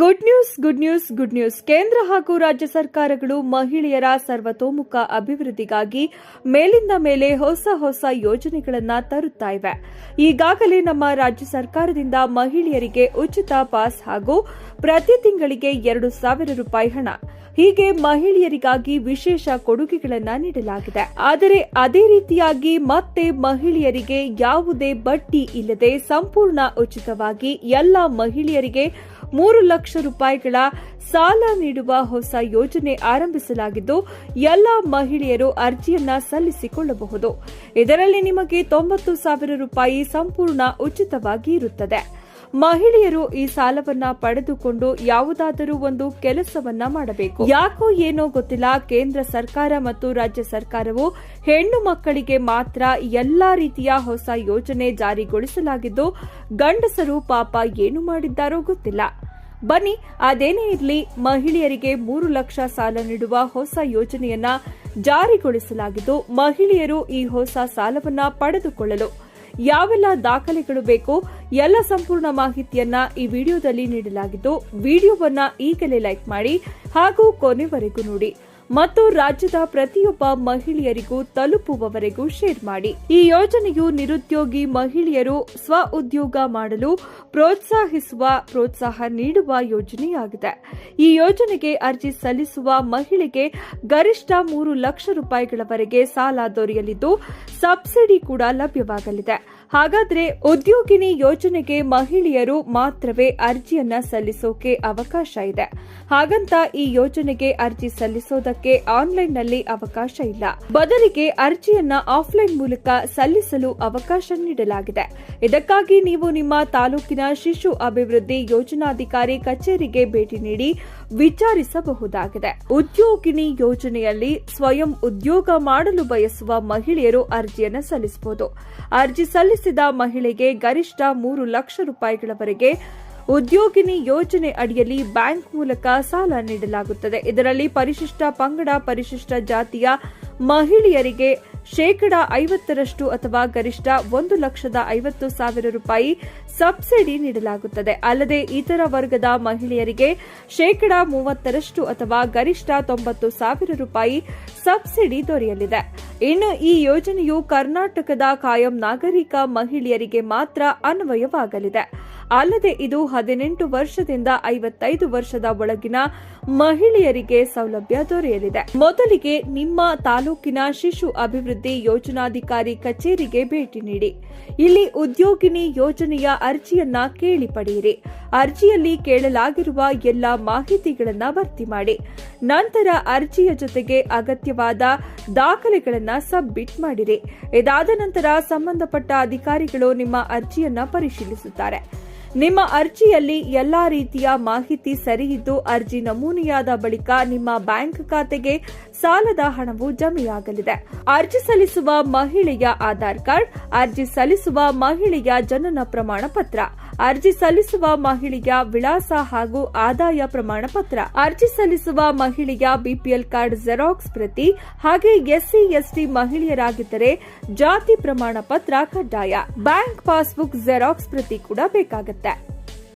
Good news good news good news ಕೇಂದ್ರ ಹಾಗೂ ರಾಜ್ಯ ಸರ್ಕಾರಗಳು ಮಹಿಳೆಯರ ಸರ್ವತೋಮುಖ ಅಭಿವೃದ್ಧಿಗಾಗಿ ಮೇಲಿಂದ ಮೇಲೆ ಹೊಸ ಹೊಸ ಯೋಜನೆಗಳನ್ನು ತರುತ್ತಾ ಇವೆ. ಈಗಾಗಲೇ ನಮ್ಮ ರಾಜ್ಯ ಸರ್ಕಾರದಿಂದ ಮಹಿಳೆಯರಿಗೆ ಉಚಿತ ಪಾಸ್ ಹಾಗೂ ಪ್ರತಿ ತಿಂಗಳಿಗೆ ಎರಡು ಸಾವಿರ ರೂಪಾಯಿ ಹಣ. ಹೀಗೆ ಮಹಿಳೆಯರಿಗಾಗಿ ವಿಶೇಷ ಕೊಡುಗೆಗಳನ್ನು ನೀಡಲಾಗಿದೆ. ಆದರೆ ಅದೇ ರೀತಿಯಾಗಿ ಮತ್ತೆ ಮಹಿಳೆಯರಿಗೆ ಯಾವುದೇ ಬಡ್ಡಿ ಇಲ್ಲದೆ ಸಂಪೂರ್ಣ ಉಚಿತವಾಗಿ ಎಲ್ಲ ಮಹಿಳೆಯರಿಗೆ ಮೂರು ಲಕ್ಷ ರೂಪಾಯಿಗಳ ಸಾಲ ನೀಡುವ ಹೊಸ ಯೋಜನೆ ಆರಂಭಿಸಲಾಗಿದ್ದು, ಎಲ್ಲ ಮಹಿಳೆಯರು ಅರ್ಜಿಯನ್ನ ಸಲ್ಲಿಸಿಕೊಳ್ಳಬಹುದು. ಇದರಲ್ಲಿ ನಿಮಗೆ ತೊಂಬತ್ತು ಸಾವಿರ ರೂಪಾಯಿ ಸಂಪೂರ್ಣ ಉಚಿತವಾಗಿ ಇರುತ್ತದೆ. ಮಹಿಳೆಯರು ಈ ಸಾಲವನ್ನ ಪಡೆದುಕೊಂಡು ಯಾವುದಾದರೂ ಒಂದು ಕೆಲಸವನ್ನ ಮಾಡಬೇಕು. ಯಾಕೋ ಏನೋ ಗೊತ್ತಿಲ್ಲ, ಕೇಂದ್ರ ಸರ್ಕಾರ ಮತ್ತು ರಾಜ್ಯ ಸರ್ಕಾರವು ಹೆಣ್ಣು ಮಕ್ಕಳಿಗೆ ಮಾತ್ರ ಎಲ್ಲಾ ರೀತಿಯ ಹೊಸ ಯೋಜನೆ ಜಾರಿಗೊಳಿಸಲಾಗಿದ್ದು, ಗಂಡಸರು ಪಾಪ ಏನು ಮಾಡಿದ್ದಾರೋ ಗೊತ್ತಿಲ್ಲ. ಬನ್ನಿ, ಅದೇನೇ ಇರಲಿ, ಮಹಿಳೆಯರಿಗೆ ಮೂರು ಲಕ್ಷ ಸಾಲ ನೀಡುವ ಹೊಸ ಯೋಜನೆಯನ್ನ ಜಾರಿಗೊಳಿಸಲಾಗಿದ್ದು, ಮಹಿಳೆಯರು ಈ ಹೊಸ ಸಾಲವನ್ನ ಪಡೆದುಕೊಳ್ಳಲು ಯಾವೆಲ್ಲ ದಾಖಲೆಗಳು ಬೇಕೋ, ಎಲ್ಲ ಸಂಪೂರ್ಣ ಮಾಹಿತಿಯನ್ನ ಈ ವಿಡಿಯೋದಲ್ಲಿ ನೀಡಲಾಗಿದ್ದು, ವಿಡಿಯೋವನ್ನ ಈಗಲೇ ಲೈಕ್ ಮಾಡಿ ಹಾಗೂ ಕೊನೆವರೆಗೂ ನೋಡಿ. ಮತ್ತು ರಾಜ್ಯದ ಪ್ರತಿಯೊಬ್ಬ ಮಹಿಳೆಯರಿಗೂ ತಲುಪುವವರೆಗೂ ಶೇರ್ ಮಾಡಿ. ಈ ಯೋಜನೆಯು ನಿರುದ್ಯೋಗಿ ಮಹಿಳೆಯರು ಸ್ವ ಉದ್ಯೋಗ ಮಾಡಲು ಪ್ರೋತ್ಸಾಹಿಸುವ, ಪ್ರೋತ್ಸಾಹ ನೀಡುವ ಯೋಜನೆಯಾಗಿದೆ. ಈ ಯೋಜನೆಗೆ ಅರ್ಜಿ ಸಲ್ಲಿಸುವ ಮಹಿಳೆಗೆ ಗರಿಷ್ಠ ಮೂರು ಲಕ್ಷ ರೂಪಾಯಿಗಳವರೆಗೆ ಸಾಲ ದೊರೆಯಲಿದ್ದು, ಸಬ್ಸಿಡಿ ಕೂಡ ಲಭ್ಯವಾಗಲಿದೆ. ಹಾಗಾದ್ರೆ ಉದ್ಯೋಗಿನಿ ಯೋಜನೆಗೆ ಮಹಿಳೆಯರು ಮಾತ್ರವೇ ಅರ್ಜಿಯನ್ನ ಸಲ್ಲಿಸೋಕೆ ಅವಕಾಶ ಇದೆ. ಹಾಗಂತ ಈ ಯೋಜನೆಗೆ ಅರ್ಜಿ ಸಲ್ಲಿಸೋದಕ್ಕೆ ಆನ್ಲೈನ್ನಲ್ಲಿ ಅವಕಾಶ ಇಲ್ಲ. ಬದಲಿಗೆ ಅರ್ಜಿಯನ್ನ ಆಫ್ಲೈನ್ ಮೂಲಕ ಸಲ್ಲಿಸಲು ಅವಕಾಶ ನೀಡಲಾಗಿದೆ. ಇದಕ್ಕಾಗಿ ನೀವು ನಿಮ್ಮ ತಾಲೂಕಿನ ಶಿಶು ಅಭಿವೃದ್ಧಿ ಯೋಜನಾಧಿಕಾರಿ ಕಚೇರಿಗೆ ಭೇಟಿ ನೀಡಿ ವಿಚಾರಿಸಬಹುದಾಗಿದೆ. ಉದ್ಯೋಗಿನಿ ಯೋಜನೆಯಲ್ಲಿ ಸ್ವಯಂ ಉದ್ಯೋಗ ಮಾಡಲು ಬಯಸುವ ಮಹಿಳೆಯರು ಅರ್ಜಿಯನ್ನು ಸಲ್ಲಿಸಬಹುದು. ಅರ್ಜಿ ಸಲ್ಲಿಸಿದ ಮಹಿಳೆಗೆ ಗರಿಷ್ಠ ಮೂರು ಲಕ್ಷ ರೂಪಾಯಿಗಳವರೆಗೆ ಉದ್ಯೋಗಿನಿ ಯೋಜನೆ ಅಡಿಯಲ್ಲಿ ಬ್ಯಾಂಕ್ ಮೂಲಕ ಸಾಲ ನೀಡಲಾಗುತ್ತದೆ. ಇದರಲ್ಲಿ ಪರಿಶಿಷ್ಟ ಪಂಗಡ, ಪರಿಶಿಷ್ಟ ಜಾತಿಯ ಮಹಿಳೆಯರಿಗೆ ಶೇಕಡ ಐವತ್ತರಷ್ಟು ಅಥವಾ ಗರಿಷ್ಠ ಒಂದು ಲಕ್ಷದ ಐವತ್ತು ಸಾವಿರ ರೂಪಾಯಿ ಸಬ್ಸಿಡಿ ನೀಡಲಾಗುತ್ತದೆ. ಅಲ್ಲದೆ ಇತರ ವರ್ಗದ ಮಹಿಳೆಯರಿಗೆ ಶೇಕಡ ಮೂವತ್ತರಷ್ಟು ಅಥವಾ ಗರಿಷ್ಠ ತೊಂಬತ್ತು ಸಾವಿರ ರೂಪಾಯಿ ಸಬ್ಸಿಡಿ ದೊರೆಯಲಿದೆ. ಇನ್ನು ಈ ಯೋಜನೆಯು ಕರ್ನಾಟಕದ ಕಾಯಂ ನಾಗರಿಕ ಮಹಿಳೆಯರಿಗೆ ಮಾತ್ರ ಅನ್ವಯವಾಗಲಿದೆ. ಅಲ್ಲದೆ ಇದು ಹದಿನೆಂಟು ವರ್ಷದಿಂದ ಐವತ್ತೈದು ವರ್ಷದ ಒಳಗಿನ ಮಹಿಳೆಯರಿಗೆ ಸೌಲಭ್ಯ ದೊರೆಯಲಿದೆ. ಮೊದಲಿಗೆ ನಿಮ್ಮ ತಾಲೂಕಿನ ಶಿಶು ಅಭಿವೃದ್ಧಿ ಯೋಜನಾಧಿಕಾರಿ ಕಚೇರಿಗೆ ಭೇಟಿ ನೀಡಿ. ಇಲ್ಲಿ ಉದ್ಯೋಗಿನಿ ಯೋಜನೆಯ ಅರ್ಜಿಯನ್ನ ಕೇಳಿ ಪಡೆಯಿರಿ. ಅರ್ಜಿಯಲ್ಲಿ ಕೇಳಲಾಗಿರುವ ಎಲ್ಲ ಮಾಹಿತಿಗಳನ್ನು ಭರ್ತಿ ಮಾಡಿ. ನಂತರ ಅರ್ಜಿಯ ಜೊತೆಗೆ ಅಗತ್ಯವಾದ ದಾಖಲೆಗಳನ್ನ ಸಬ್ಮಿಟ್ ಮಾಡಿರಿ ಇದಾದ ನಂತರ ಸಂಬಂಧಪಟ್ಟ ಅಧಿಕಾರಿಗಳು ನಿಮ್ಮ ಅರ್ಜಿಯನ್ನ ಪರಿಶೀಲಿಸುತ್ತಾರೆ. ನಿಮ್ಮ ಅರ್ಜಿಯಲ್ಲಿ ಎಲ್ಲಾ ರೀತಿಯ ಮಾಹಿತಿ ಸರಿಯಿದ್ದು ಅರ್ಜಿ ನಮೂನೆಯಾದ ಬಳಿಕ ನಿಮ್ಮ ಬ್ಯಾಂಕ್ ಖಾತೆಗೆ ಸಾಲದ ಹಣವು ಜಮೆಯಾಗಲಿದೆ. ಅರ್ಜಿ ಸಲ್ಲಿಸುವ ಮಹಿಳೆಯ ಆಧಾರ್ ಕಾರ್ಡ್, ಅರ್ಜಿ ಸಲ್ಲಿಸುವ ಮಹಿಳೆಯ ಜನನ ಪ್ರಮಾಣ ಪತ್ರ ಅರ್ಜಿ ಸಲ್ಲಿಸುವ ಮಹಿಳೆಯ ವಿಳಾಸ ಹಾಗೂ ಆದಾಯ ಪ್ರಮಾಣ ಪತ್ರ ಅರ್ಜಿ ಸಲ್ಲಿಸುವ ಮಹಿಳೆಯ ಬಿಪಿಎಲ್ ಕಾರ್ಡ್ ಜೆರಾಕ್ಸ್ ಪ್ರತಿ, ಹಾಗೆ ಎಸ್ಸಿ, ಎಸ್ಟಿ ಮಹಿಳೆಯರಾಗಿದ್ದರೆ ಜಾತಿ ಪ್ರಮಾಣ ಪತ್ರ ಕಡ್ಡಾಯ. ಬ್ಯಾಂಕ್ ಪಾಸ್ಬುಕ್ ಜೆರಾಕ್ಸ್ ಪ್ರತಿ ಕೂಡ ಬೇಕಾಗುತ್ತೆ.